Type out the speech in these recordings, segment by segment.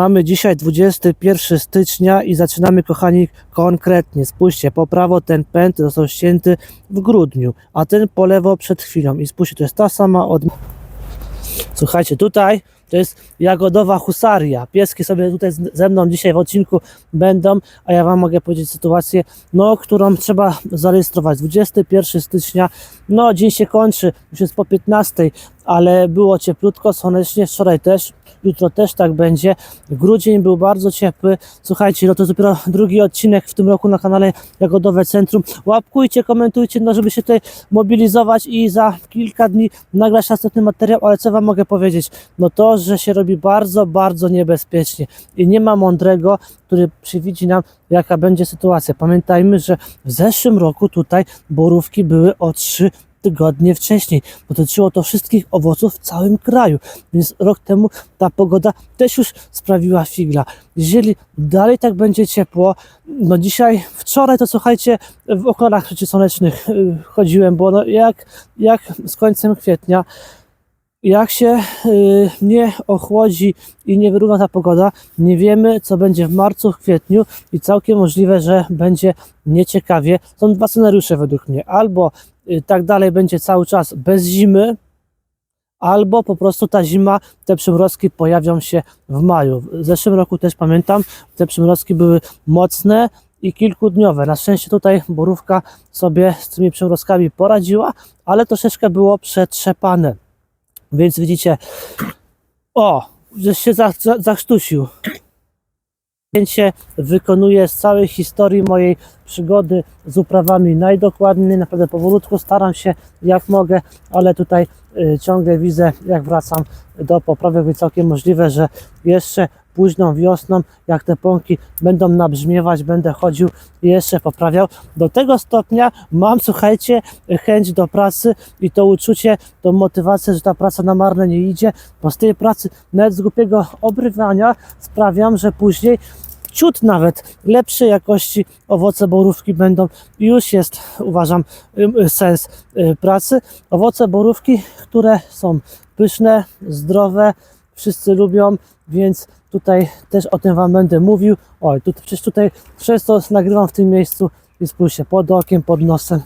Mamy dzisiaj 21 stycznia i zaczynamy, kochani, konkretnie. Spójrzcie, po prawo ten pęd został ścięty w grudniu, a ten po lewo przed chwilą. I spójrzcie, to jest ta sama od... Słuchajcie, tutaj to jest jagodowa husaria. Pieski sobie tutaj ze mną dzisiaj w odcinku będą, a ja Wam mogę powiedzieć sytuację, no, którą trzeba zarejestrować. 21 stycznia, no, dzień się kończy, już jest po 15, ale było cieplutko, słonecznie, wczoraj też, jutro też tak będzie. Grudzień był bardzo ciepły. Słuchajcie, no to dopiero drugi odcinek w tym roku na kanale Jagodowe Centrum. Łapkujcie, komentujcie, no żeby się tutaj mobilizować i za kilka dni nagrać następny materiał, ale co Wam mogę powiedzieć? No to, że się robi bardzo, bardzo niebezpiecznie i nie ma mądrego, który przewidzi nam, jaka będzie sytuacja. Pamiętajmy, że w zeszłym roku tutaj borówki były o 3 tygodnie wcześniej. Dotyczyło to wszystkich owoców w całym kraju, więc rok temu ta pogoda też już sprawiła figla. Jeżeli dalej tak będzie ciepło, no dzisiaj, wczoraj to słuchajcie, w okładach przeciwsłonecznych y, chodziłem, bo no jak, jak z końcem kwietnia, jak się y, nie ochłodzi i nie wyrówna ta pogoda, nie wiemy, co będzie w marcu, w kwietniu i całkiem możliwe, że będzie nieciekawie. Są dwa scenariusze według mnie. Albo tak dalej będzie cały czas bez zimy, albo po prostu ta zima, te przymrozki pojawią się w maju. W zeszłym roku też pamiętam, te przymrozki były mocne i kilkudniowe. Na szczęście tutaj borówka sobie z tymi przymrozkami poradziła, ale troszeczkę było przetrzepane. Więc widzicie, o, żeś się za- za- zachrztusił. Zdjęcie wykonuję z całej historii mojej przygody z uprawami najdokładniej, naprawdę powolutku staram się jak mogę, ale tutaj y, ciągle widzę jak wracam do poprawek, więc całkiem możliwe, że jeszcze późną wiosną, jak te pąki będą nabrzmiewać, będę chodził i jeszcze poprawiał. Do tego stopnia mam, słuchajcie, chęć do pracy i to uczucie, tą motywację, że ta praca na marne nie idzie, bo z tej pracy, nawet z głupiego obrywania, sprawiam, że później ciut nawet lepszej jakości owoce borówki będą. Już jest, uważam, y, sens y, pracy. Owoce borówki, które są pyszne, zdrowe, wszyscy lubią, więc tutaj też o tym Wam będę mówił. Oj, tu, przecież tutaj często nagrywam w tym miejscu i spójrzcie, pod okiem, pod nosem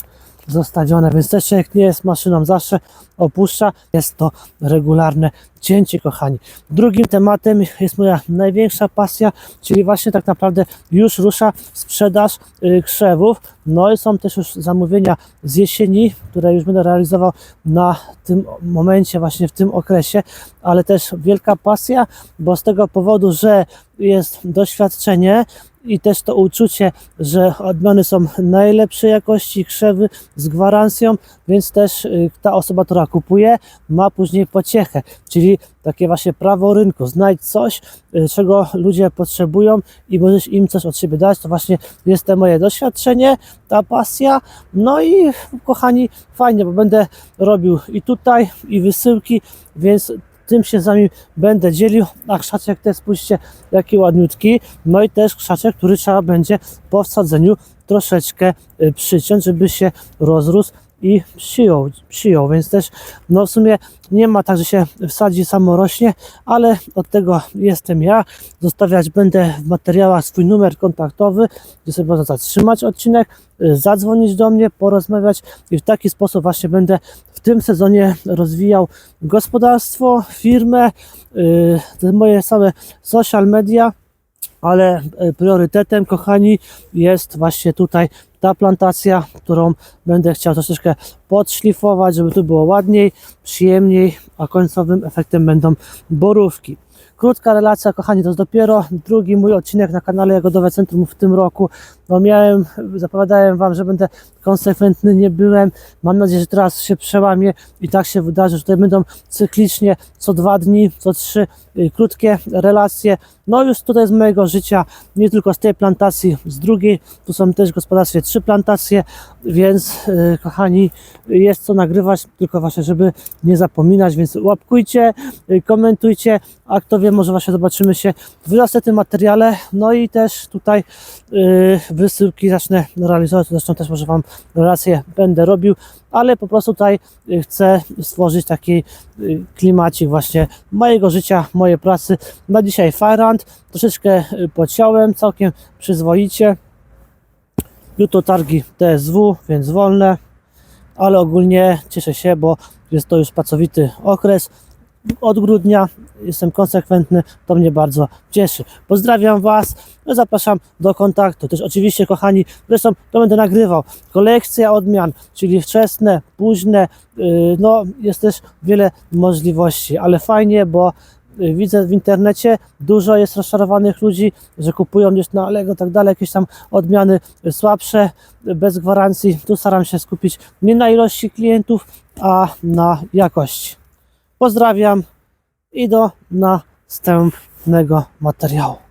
zostawione, więc też człowiek nie jest maszyną, zawsze opuszcza. Jest to regularne cięcie, kochani. Drugim tematem jest moja największa pasja, czyli właśnie tak naprawdę już rusza sprzedaż y, krzewów. No i są też już zamówienia z jesieni, które już będę realizował na tym momencie, właśnie w tym okresie, ale też wielka pasja, bo z tego powodu, że jest doświadczenie i też to uczucie, że odmiany są najlepszej jakości krzewy z gwarancją, więc też y, ta osoba, która kupuje, ma później pociechę, czyli takie właśnie prawo rynku. Znajdź coś, y, czego ludzie potrzebują i możesz im coś od siebie dać. To właśnie jest to moje doświadczenie, ta pasja. No i kochani, fajnie, bo będę robił i tutaj, i wysyłki, więc tym się z wami będę dzielił. A krzaczek też spójrzcie, jaki ładniutki. No i też krzaczek, który trzeba będzie po wsadzeniu troszeczkę y, przyciąć, żeby się rozrósł i przyjął, przyjął, więc też no w sumie nie ma tak, że się wsadzi samo rośnie, ale od tego jestem ja. Zostawiać będę w materiałach swój numer kontaktowy, gdzie sobie można zatrzymać odcinek, y, zadzwonić do mnie, porozmawiać i w taki sposób właśnie będę w tym sezonie rozwijał gospodarstwo, firmę, y, te moje całe social media, ale e, priorytetem, kochani, jest właśnie tutaj ta plantacja, którą będę chciał troszeczkę podszlifować, żeby tu było ładniej, przyjemniej, a końcowym efektem będą borówki. Krótka relacja, kochani, to jest dopiero drugi mój odcinek na kanale Jagodowe Centrum w tym roku. No miałem, zapowiadałem Wam, że będę konsekwentny, nie byłem. Mam nadzieję, że teraz się przełamię i tak się wydarzy, że tutaj będą cyklicznie co dwa dni, co trzy y, krótkie relacje. No już tutaj z mojego życia, nie tylko z tej plantacji, z drugiej, tu są też gospodarstwie trzy plantacje, więc y, kochani, jest co nagrywać, tylko właśnie, żeby nie zapominać, więc łapkujcie, y, komentujcie, a kto wie, może właśnie zobaczymy się w następnym materiale. No i też tutaj yy, wysyłki zacznę realizować, zresztą też może Wam relacje będę robił, ale po prostu tutaj y, chcę stworzyć taki y, klimacik właśnie mojego życia, mojej pracy. Na dzisiaj Firehunt, troszeczkę y, podciąłem, całkiem przyzwoicie. Jutro targi TSW, więc wolne, ale ogólnie cieszę się, bo jest to już pracowity okres. Od grudnia jestem konsekwentny, to mnie bardzo cieszy. Pozdrawiam Was, zapraszam do kontaktu. Też oczywiście, kochani, zresztą to będę nagrywał. Kolekcja odmian, czyli wczesne, późne, yy, no jest też wiele możliwości, ale fajnie, bo y, widzę w internecie dużo jest rozczarowanych ludzi, że kupują gdzieś na Allegro, tak dalej, jakieś tam odmiany słabsze, bez gwarancji. Tu staram się skupić nie na ilości klientów, a na jakości. Pozdrawiam i do następnego materiału.